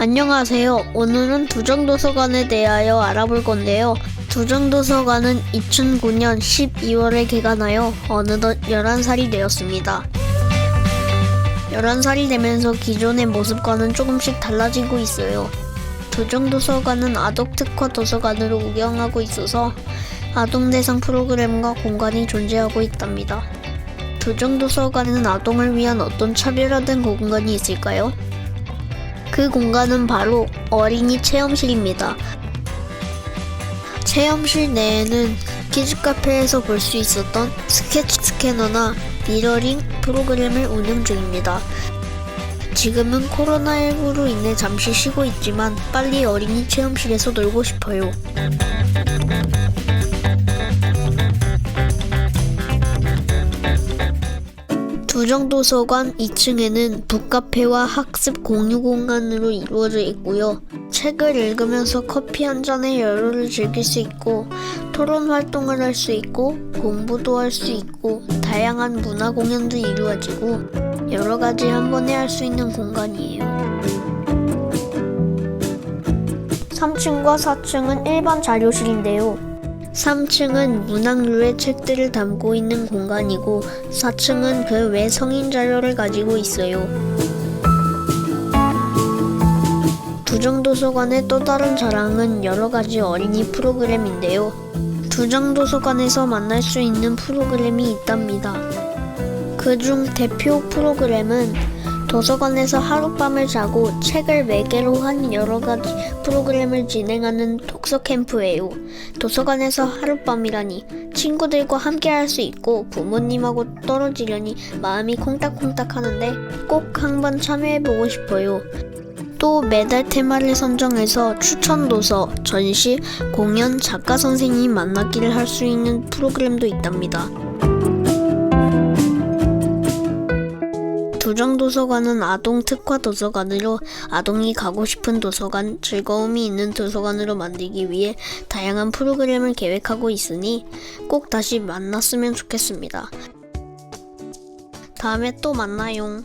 안녕하세요. 오늘은 두정도서관에 대하여 알아볼 건데요. 두정도서관은 2009년 12월에 개관하여 어느덧 11살이 되었습니다. 11살이 되면서 기존의 모습과는 조금씩 달라지고 있어요. 두정도서관은 아동 특화 도서관으로 운영하고 있어서 아동 대상 프로그램과 공간이 존재하고 있답니다. 두정도서관은 아동을 위한 어떤 차별화된 공간이 있을까요? 그 공간은 바로 어린이 체험실입니다. 체험실 내에는 키즈 카페에서 볼 수 있었던 스케치 스캐너나 미러링 프로그램을 운영 중입니다. 지금은 코로나19로 인해 잠시 쉬고 있지만 빨리 어린이 체험실에서 놀고 싶어요. 두정도서관 2층에는 북카페와 학습 공유 공간으로 이루어져 있고요. 책을 읽으면서 커피 한 잔의 여유를 즐길 수 있고 토론 활동을 할 수 있고 공부도 할 수 있고 다양한 문화 공연도 이루어지고 여러 가지 한 번에 할 수 있는 공간이에요. 3층과 4층은 일반 자료실인데요. 3층은 문학류의 책들을 담고 있는 공간이고 4층은 그 외 성인 자료를 가지고 있어요. 두정도서관의 또 다른 자랑은 여러 가지 어린이 프로그램인데요. 두정도서관에서 만날 수 있는 프로그램이 있답니다. 그중 대표 프로그램은 도서관에서 하룻밤을 자고 책을 매개로 한 여러 가지 프로그램을 진행하는 독서 캠프예요. 도서관에서 하룻밤이라니 친구들과 함께 할 수 있고 부모님하고 떨어지려니 마음이 콩닥콩닥 하는데 꼭 한번 참여해보고 싶어요. 또 매달 테마를 선정해서 추천 도서, 전시, 공연, 작가 선생님 만나기를 할 수 있는 프로그램도 있답니다. 두정도서관은 아동 특화 도서관으로 아동이 가고 싶은 도서관, 즐거움이 있는 도서관으로 만들기 위해 다양한 프로그램을 계획하고 있으니 꼭 다시 만났으면 좋겠습니다. 다음에 또 만나요.